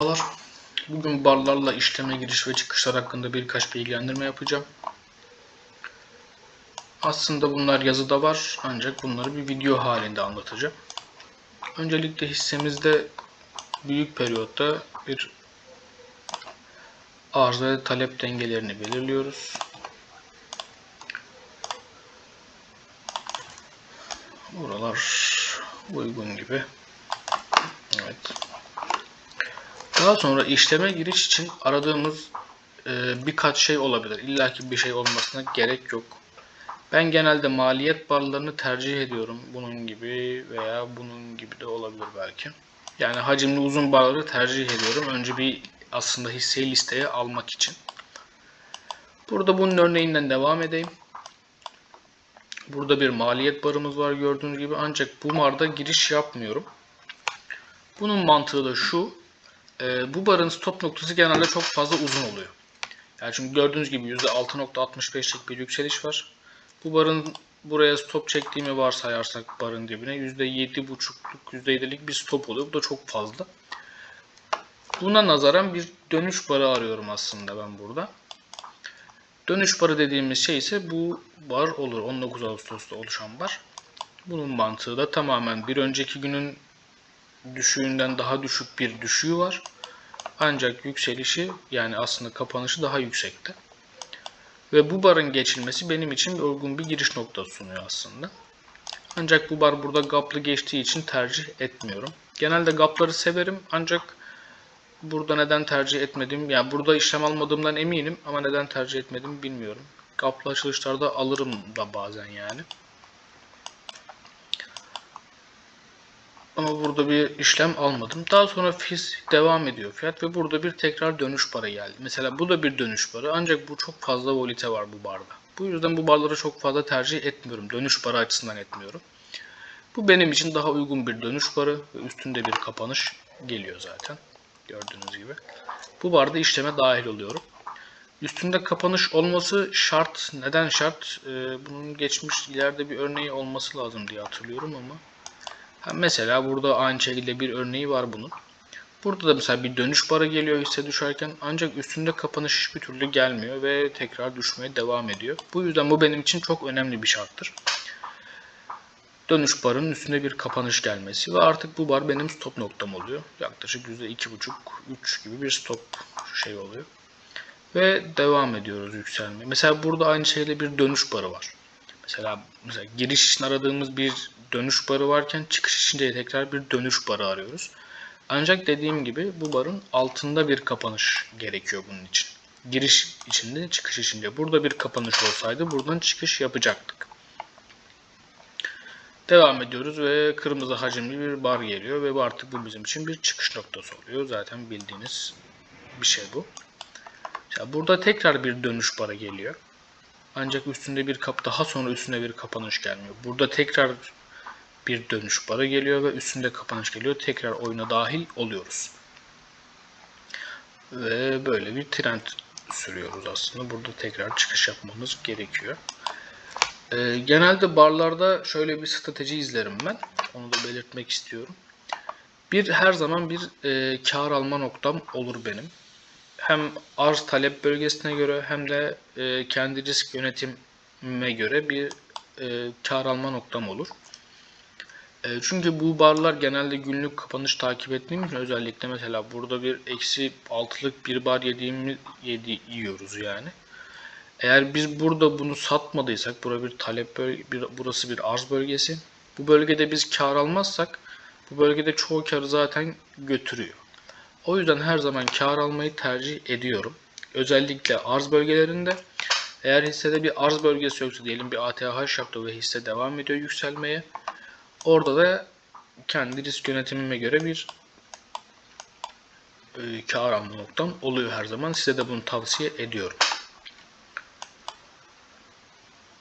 Merhabalar. Bugün barlarla işleme giriş ve çıkışlar hakkında birkaç bilgilendirme yapacağım. Aslında bunlar yazıda var ancak bunları bir video halinde anlatacağım. Öncelikle hissemizde büyük periyotta bir arz ve talep dengelerini belirliyoruz. Buralar uygun gibi. Evet. Daha sonra işleme giriş için aradığımız e, birkaç şey olabilir. İlla ki bir şey olmasına gerek yok. Ben genelde maliyet barlarını tercih ediyorum. Bunun gibi veya bunun gibi de olabilir belki. Yani hacimli uzun barları tercih ediyorum. Önce bir aslında hisseyi listeye almak için. Burada bunun örneğinden devam edeyim. Burada bir maliyet barımız var gördüğünüz gibi. Ancak bu barda giriş yapmıyorum. Bunun mantığı da şu e, bu barın stop noktası genelde çok fazla uzun oluyor. Yani çünkü gördüğünüz gibi %6.65'lik bir yükseliş var. Bu barın buraya stop çektiğimi varsayarsak barın dibine %7.5'luk %7'lik bir stop oluyor. Bu da çok fazla. Buna nazaran bir dönüş barı arıyorum aslında ben burada. Dönüş barı dediğimiz şey ise bu bar olur. 19 Ağustos'ta oluşan bar. Bunun mantığı da tamamen bir önceki günün düşüğünden daha düşük bir düşüğü var. Ancak yükselişi yani aslında kapanışı daha yüksekte. Ve bu barın geçilmesi benim için uygun bir giriş noktası sunuyor aslında. Ancak bu bar burada gaplı geçtiği için tercih etmiyorum. Genelde gapları severim ancak burada neden tercih etmedim yani burada işlem almadığımdan eminim ama neden tercih etmedim bilmiyorum. Gaplı açılışlarda alırım da bazen yani. Ama burada bir işlem almadım. Daha sonra FIS devam ediyor fiyat ve burada bir tekrar dönüş barı geldi. Mesela bu da bir dönüş barı ancak bu çok fazla volite var bu barda. Bu yüzden bu barları çok fazla tercih etmiyorum. Dönüş barı açısından etmiyorum. Bu benim için daha uygun bir dönüş barı ve üstünde bir kapanış geliyor zaten. Gördüğünüz gibi. Bu barda işleme dahil oluyorum. Üstünde kapanış olması şart. Neden şart? Ee, bunun geçmiş ileride bir örneği olması lazım diye hatırlıyorum ama Mesela burada aynı şekilde bir örneği var bunun. Burada da mesela bir dönüş barı geliyor hisse düşerken ancak üstünde kapanış hiçbir türlü gelmiyor ve tekrar düşmeye devam ediyor. Bu yüzden bu benim için çok önemli bir şarttır. Dönüş barının üstünde bir kapanış gelmesi ve artık bu bar benim stop noktam oluyor. Yaklaşık %2,5-3 gibi bir stop şey oluyor. Ve devam ediyoruz yükselmeye. Mesela burada aynı şekilde bir dönüş barı var. Mesela, mesela giriş için aradığımız bir dönüş barı varken çıkış için de tekrar bir dönüş barı arıyoruz. Ancak dediğim gibi bu barın altında bir kapanış gerekiyor bunun için. Giriş içinde, çıkış içinde. Burada bir kapanış olsaydı buradan çıkış yapacaktık. Devam ediyoruz ve kırmızı hacimli bir bar geliyor ve artık bu bizim için bir çıkış noktası oluyor. Zaten bildiğiniz bir şey bu. Ya burada tekrar bir dönüş barı geliyor. Ancak üstünde bir kap daha sonra üstünde bir kapanış gelmiyor. Burada tekrar bir dönüş barı geliyor ve üstünde kapanış geliyor. Tekrar oyuna dahil oluyoruz. Ve böyle bir trend sürüyoruz aslında. Burada tekrar çıkış yapmamız gerekiyor. Ee, genelde barlarda şöyle bir strateji izlerim ben. Onu da belirtmek istiyorum. Bir her zaman bir e, kar alma noktam olur benim. Hem arz talep bölgesine göre hem de e, kendi risk yönetimime göre bir e, kar alma noktam olur. E, çünkü bu barlar genelde günlük kapanış takip ettiğim için özellikle mesela burada bir eksi altılık bir bar yediğimi yedi, yiyoruz yani. Eğer biz burada bunu satmadıysak, burada bir talep bölge, bir, burası bir arz bölgesi. Bu bölgede biz kar almazsak bu bölgede çoğu karı zaten götürüyor. O yüzden her zaman kar almayı tercih ediyorum. Özellikle arz bölgelerinde eğer hissede bir arz bölgesi yoksa diyelim bir ATH yaptı ve hisse devam ediyor yükselmeye. Orada da kendi risk yönetimime göre bir e, kar alma noktam oluyor her zaman. Size de bunu tavsiye ediyorum.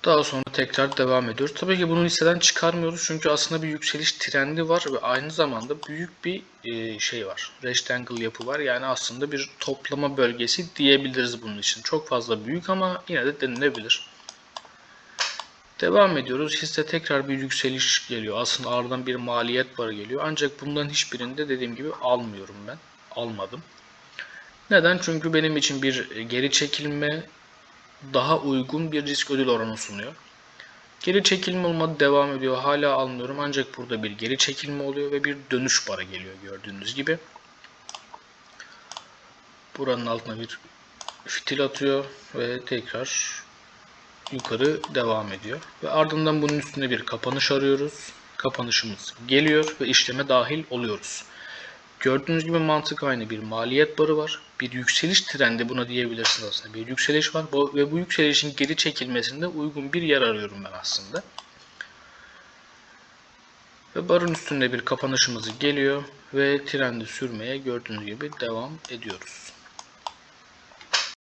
Daha sonra tekrar devam ediyoruz. Tabii ki bunu listeden çıkarmıyoruz çünkü aslında bir yükseliş trendi var ve aynı zamanda büyük bir e, şey var. Rectangle yapı var. Yani aslında bir toplama bölgesi diyebiliriz bunun için. Çok fazla büyük ama yine de denilebilir. Devam ediyoruz. Hisse tekrar bir yükseliş geliyor. Aslında ardından bir maliyet barı geliyor. Ancak bundan hiçbirinde dediğim gibi almıyorum ben. almadım. Neden? Çünkü benim için bir geri çekilme daha uygun bir risk ödül oranı sunuyor. Geri çekilme olmadı devam ediyor. Hala almıyorum ancak burada bir geri çekilme oluyor ve bir dönüş bara geliyor gördüğünüz gibi. Buranın altına bir fitil atıyor ve tekrar yukarı devam ediyor. Ve ardından bunun üstünde bir kapanış arıyoruz. Kapanışımız geliyor ve işleme dahil oluyoruz. Gördüğünüz gibi mantık aynı. Bir maliyet barı var. Bir yükseliş trendi buna diyebilirsiniz aslında. Bir yükseliş var ve bu yükselişin geri çekilmesinde uygun bir yer arıyorum ben aslında. Ve barın üstünde bir kapanışımız geliyor ve trendi sürmeye gördüğünüz gibi devam ediyoruz.